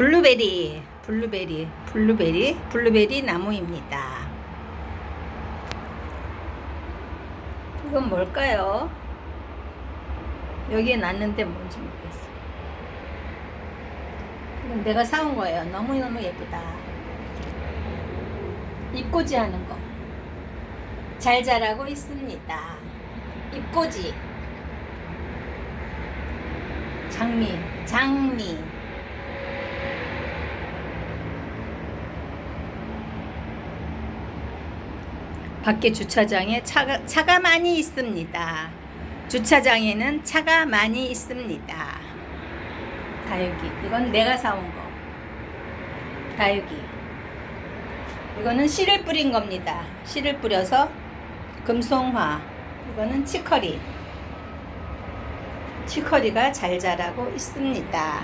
블루베리, 블루베리, 블루베리, 블루베리 나무입니다. 이건 뭘까요? 여기에 났는데 뭔지 모르겠어. 이건 내가 사온 거예요. 너무너무 예쁘다. 잎꽂이 하는 거. 잘 자라고 있습니다. 잎꽂이. 장미, 장미. 밖에 주차장에 차가, 차가 많이 있습니다. 주차장에는 차가 많이 있습니다. 다육이. 이건 내가 사온 거. 다육이. 이거는 씨를 뿌린 겁니다. 씨를 뿌려서 금송화. 이거는 치커리. 치커리가 잘 자라고 있습니다.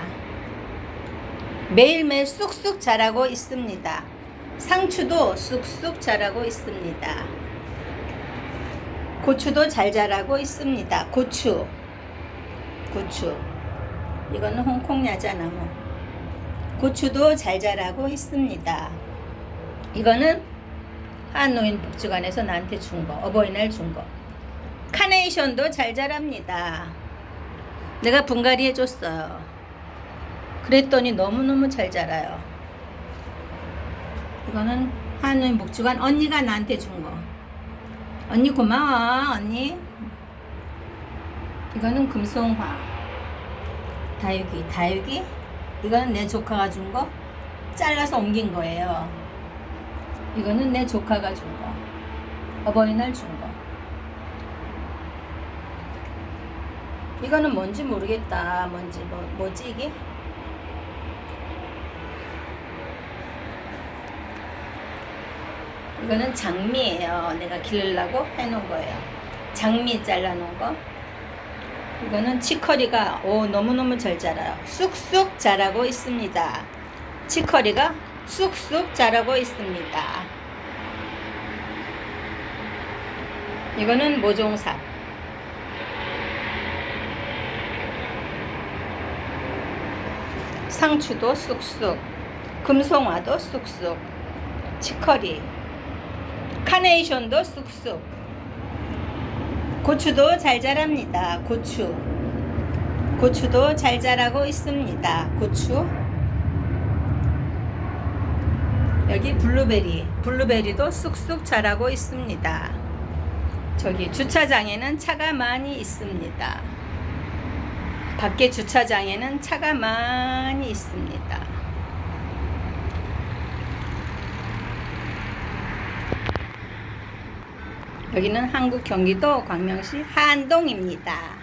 매일매일 쑥쑥 자라고 있습니다. 상추도 쑥쑥 자라고 있습니다. 고추도 잘 자라고 있습니다. 고추. 고추. 이거는 홍콩 야자나무. 고추도 잘 자라고 있습니다. 이거는 한노인 복지관에서 나한테 준 거. 어버이날 준 거. 카네이션도 잘 자랍니다. 내가 분갈이 해줬어요. 그랬더니 너무너무 잘 자라요. 이거는 한우인 복지관 언니가 나한테 준 거. 언니 고마워 언니. 이거는 금송화. 다육이 다육이. 이거는 내 조카가 준 거. 잘라서 옮긴 거예요. 이거는 내 조카가 준 거. 어버이날 준 거. 이거는 뭔지 모르겠다. 뭔지 뭐 뭐지 이게? 이거는 장미예요. 내가 기르려고 해놓은 거예요. 장미 잘라놓은 거. 이거는 치커리가 오 너무너무 잘 자라요. 쑥쑥 자라고 있습니다. 치커리가 쑥쑥 자라고 있습니다. 이거는 모종삽. 상추도 쑥쑥, 금송화도 쑥쑥, 치커리, 카네이션도 쑥쑥, 고추도 잘 자랍니다. 고추, 고추도 잘 자라고 있습니다. 고추. 여기 블루베리, 블루베리도 쑥쑥 자라고 있습니다. 저기 주차장에는 차가 많이 있습니다. 밖에 주차장에는 차가 많이 있습니다. 여기는 한국 경기도 광명시 한동입니다.